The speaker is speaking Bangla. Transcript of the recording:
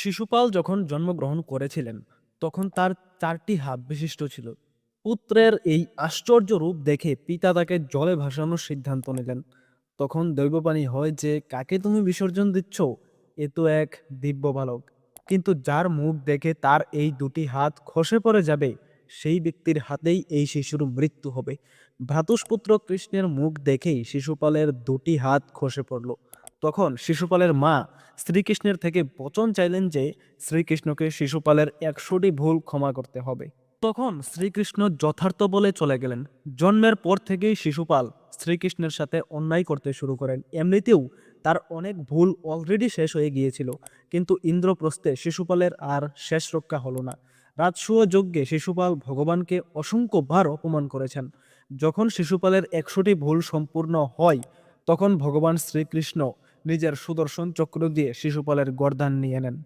শিশুপাল যখন জন্মগ্রহণ করেছিলেন, তখন তার চারটি হাত বিশিষ্ট ছিল। পুত্রের এই আশ্চর্য রূপ দেখে পিতা তাকে জলে ভাসানোর সিদ্ধান্ত নিলেন। তখন দৈববাণী হয় যে, কাকে তুমি বিসর্জন দিচ্ছ? এ তো এক দিব্য বালক কিন্তু যার মুখ দেখে তার এই দুটি হাত খসে পড়ে যাবে, সেই ব্যক্তির হাতেই এই শিশুর মৃত্যু হবে। ভ্রাতুষ্পুত্র কৃষ্ণের মুখ দেখেই শিশুপালের দুটি হাত খসে পড়ল। তখন শিশুপালের মা শ্রীকৃষ্ণের থেকে বচন চাইলেন যে শ্রীকৃষ্ণকে শিশুপালের একশোটি ভুল ক্ষমা করতে হবে। তখন শ্রীকৃষ্ণ যথার্থ বলে চলে গেলেন। জন্মের পর থেকেই শিশুপাল শ্রীকৃষ্ণের সাথে অন্যায় করতে শুরু করেন। এমনিতেও তার অনেক ভুল অলরেডি শেষ হয়ে গিয়েছিল। কিন্তু ইন্দ্রপ্রস্থে শিশুপালের আর শেষ রক্ষা হলো না। রাজসূয় যজ্ঞে শিশুপাল ভগবানকে অসংখ্যবার অপমান করেছেন। যখন শিশুপালের একশোটি ভুল সম্পূর্ণ হয়, তখন ভগবান শ্রীকৃষ্ণ নিজের সুদর্শন চক্র দিয়ে শিশুপালের গর্দান নিয়ে নেন।